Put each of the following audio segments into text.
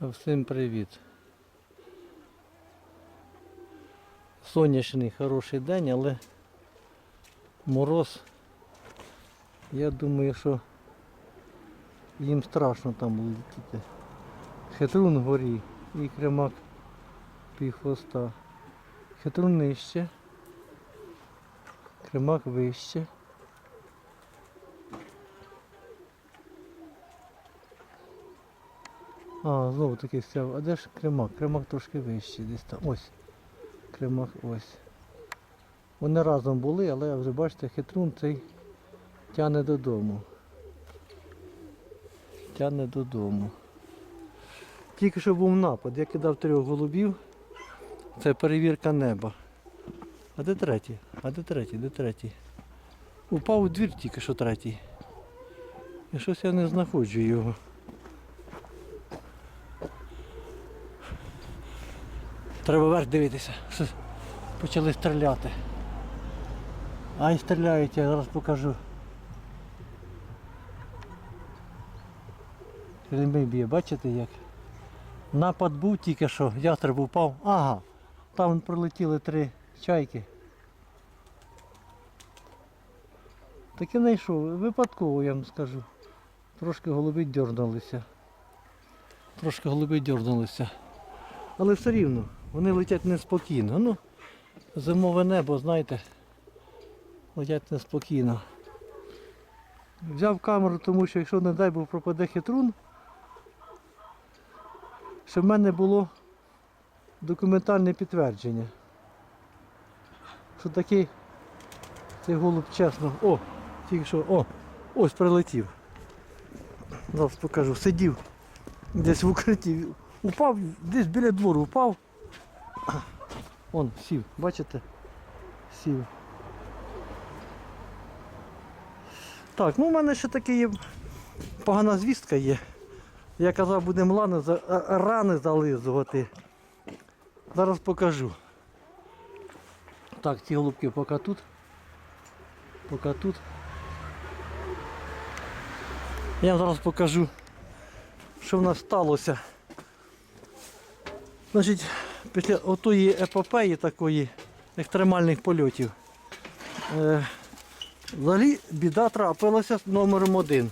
Всім привіт. Сонячний хороший день, але мороз. Я думаю, що їм страшно там летіти. Хитрун вгорі і кремак пів хвоста. Хитрун нижче. Кремак вище. А, знову таки стяв. А де ж кремак? Кремак трошки вищий десь там. Ось. Кремак ось. Вони разом були, але вже бачите, хитрун цей тягне додому. Тягне додому. Тільки що був напад, я кидав трьох голубів. Це перевірка неба. А де третій? А де третій? Де третій? Упав у двір тільки що третій. І щось я не знаходжу його. Треба вверх дивитися. Почали стріляти. Ай стріляють, я зараз покажу. Ремей б'є, бачите як? Напад був тільки що, ястреб упав. Ага, там пролетіли три чайки. Так і знайшов, випадково я вам скажу. Трошки голуби дьорнулися. Трошки голуби дьорнулися. Але все рівно, вони летять неспокійно. Ну, зимове небо, знаєте, летять неспокійно. Взяв камеру, тому що якщо, не дай Бог, пропаде хитрун, щоб в мене було документальне підтвердження. Що такий цей голуб чесно. О, тільки що, о, ось прилетів. Зараз покажу. Сидів десь в укритті. Упав, десь біля двору впав. Он сів, бачите? Сів. Так, ну в мене ще таке є погана звістка є. Я казав, будемо лани, рани зализувати. Зараз покажу. Так, ці голубки поки тут. Поки тут. Я вам зараз покажу, що в нас сталося. Значить, після отої епопеї такої екстремальних польотів. Е, взагалі біда трапилася з номером один.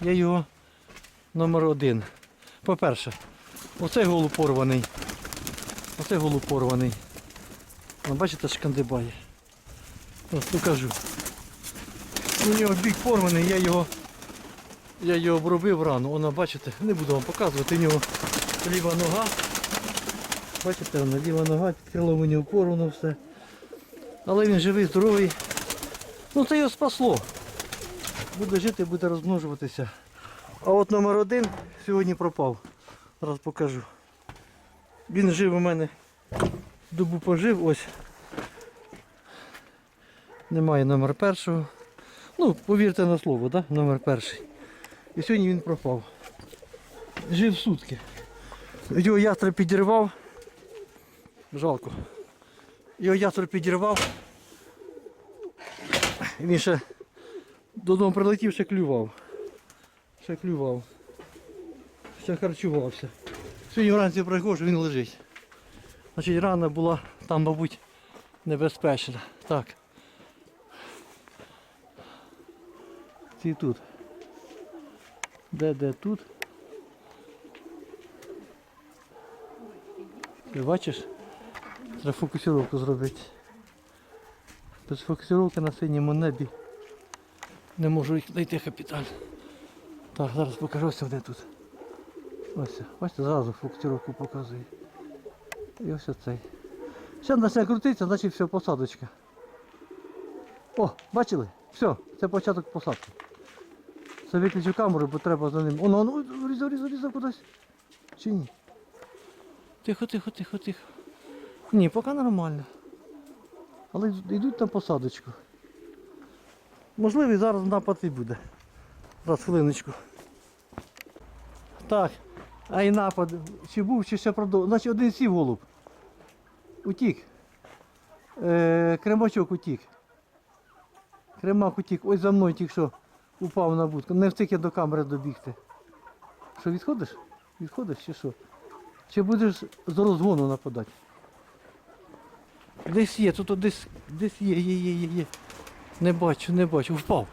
Я його номер один. По-перше, оцей голуб порваний. Оцей голуб порваний. О, бачите, шкандибає. Ось покажу. У нього бік порваний, я його я його обробив рану, воно бачите, не буду вам показувати, у нього ліва нога. Бачите, вона ліва нога, під крилом у нього все. Але він живий, здоровий. Ну це його спасло. Буде жити, буде розмножуватися. А от номер один сьогодні пропав. Зараз покажу. Він жив у мене. Добу пожив, ось. Немає номер першого. Ну, повірте на слово, да? номер перший. І сьогодні він пропав. Жив сутки. Його ястреб підірвав. Жалко. Його ястреб підірвав. Він ще додому прилетів, ще клював. Ще клював. Ще харчувався. Сьогодні вранці приходжу, він лежить. Значить рана була там, мабуть, небезпечна. Так. Ці тут. Де де тут? Ти бачиш? Треба фокусировку зробити. Без фокусировки на синьому небі. Не можу їх знайти капітан. Так, зараз покажу ось де тут. Ось, бачите, зразу фокусировку показує. І ось оцей. Ще почне крутитися, значить все, посадочка. О, бачили? Все, це початок посадки. Це виключу камеру, бо треба за ним. Оно, ну, різав, різав, різав кудись. Чи ні? Тихо, тихо, тихо, тихо. Ні, поки нормально. Але йдуть на посадочку. Можливо, і зараз напад і буде. Зараз хвилиночку. Так, а і напад. Чи був, чи ще продовжує. Значить один сів голуб. Утік. Е, кремачок утік. Кремак утік. Ось за мною тільки що упав на будку. Не встиг я до камери добігти. Що відходиш? Відходиш чи що? Чи будеш з розгону нападати? Десь є, тут десь, десь є, є, є, є, є. Не бачу, не бачу, впав.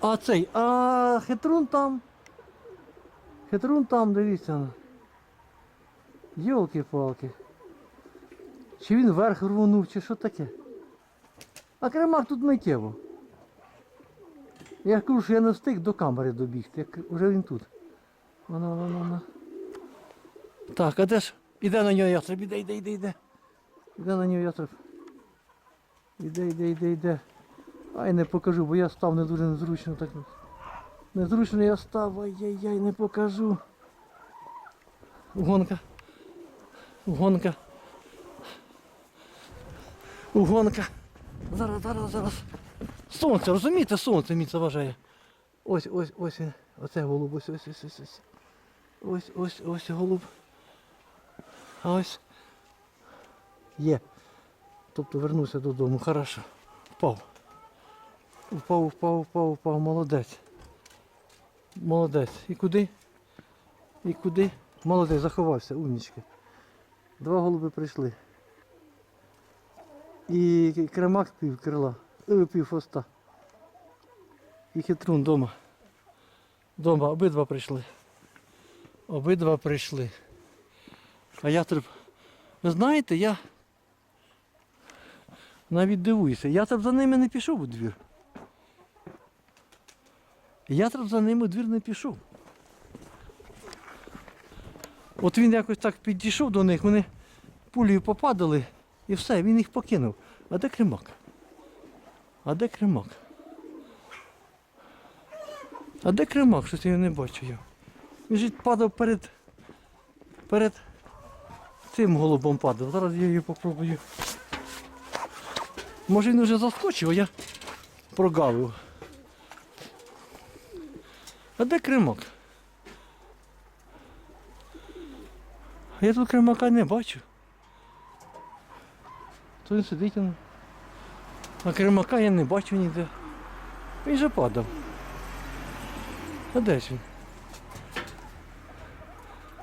А цей, а хитрун там. Хитрун там, дивіться. Йолки-палки. Чи він вверх рвонув, чи що таке? А кремак тут миттєво. Я кажу, що я не встиг до камери добігти, як вже він тут. Воно, воно, воно. Так, а де ж? Іде на нього ястреб, іде, іде, іде, іде. Іде на нього ястреб. Іде, іде, іде, іде. Ай, не покажу, бо я став не дуже незручно так. Незручно я став, ай-яй-яй, не покажу. Гонка. Гонка. Гонка. Зараз, зараз, зараз. Сонце, розумієте, сонце мені заважає. Ось, ось, ось. Оце голуб, ось, ось, ось, ось. Ось, ось, ось голуб. А ось. Є. Тобто вернувся додому. Хорошо. Впав. Впав, впав, впав, впав. Молодець. Молодець. І куди? І куди? Молодець, заховався, умнічки. Два голуби прийшли. І кремак пів крила, е, пів хвоста. І хитрун дома. Дома обидва прийшли. Обидва прийшли. А ястреб, ви знаєте, я навіть дивуюся. Ястреб за ними не пішов у двір. Ястреб за ними у двір не пішов. От він якось так підійшов до них, вони пулею попадали і все, він їх покинув. А де кремак? А де кремак? А де кремак? Щось я не бачу його. Він же падав перед, перед цим голубом падав. Зараз я її попробую. Може він вже заскочив, а я прогавив. А де кремак? Я тут кремака не бачу. То він сидить. А кремака я не бачу ніде. Він же падав. А де ж він?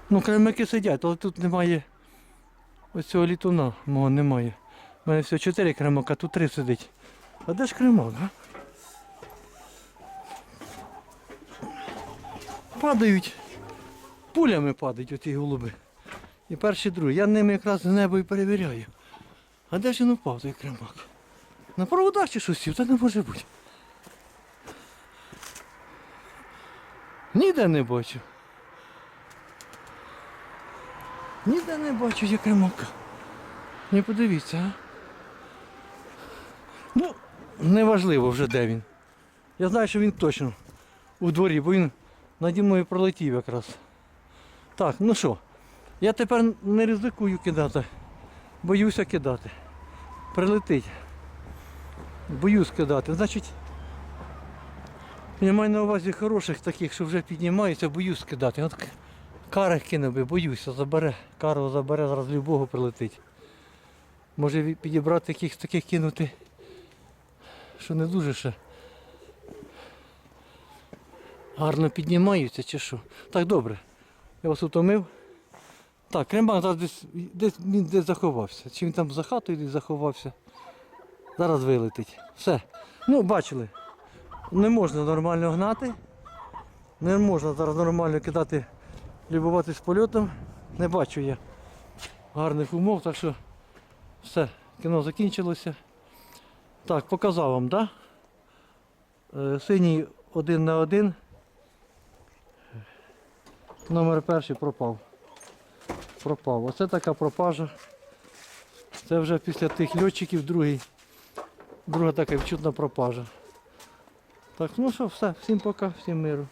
Ну, кремаки сидять, але тут немає ось цього літуна, мого немає. У мене всього чотири кремака, тут три сидить. А де ж кремак, а? Падають. Пулями падають оті голуби. І перший, і другий. Я ними якраз з небо і перевіряю. А де ж він упав, той кремак? На проводах чи щось сів? Та не може бути. Ніде не бачу. Ніде не бачу я кремака. Не подивіться, а? Ну, неважливо вже де він. Я знаю, що він точно у дворі, бо він наді мною пролетів якраз. Так, ну що, я тепер не ризикую кидати. Боюся кидати. Прилетить. Боюсь кидати. Значить, я маю на увазі хороших таких, що вже піднімаються, боюсь кидати. От к- кари кинув би, боюся, забере. Кару забере, зараз любого прилетить. Може підібрати якихось таких кинути, що не дуже ще. Гарно піднімаються чи що. Так, добре. Я вас утомив. Так, крембан зараз десь, десь, він десь заховався. Чи він там за хатою десь заховався. Зараз вилетить. Все. Ну, бачили. Не можна нормально гнати. Не можна зараз нормально кидати, любуватись польотом. Не бачу я гарних умов, так що все, кіно закінчилося. Так, показав вам, так? Да? Е, Синій один на один. Номер перший пропав. Пропав. Оце така пропажа. Це вже після тих льотчиків другий. Друга така відчутна пропажа. Так, ну що, все, всім пока, всім миру.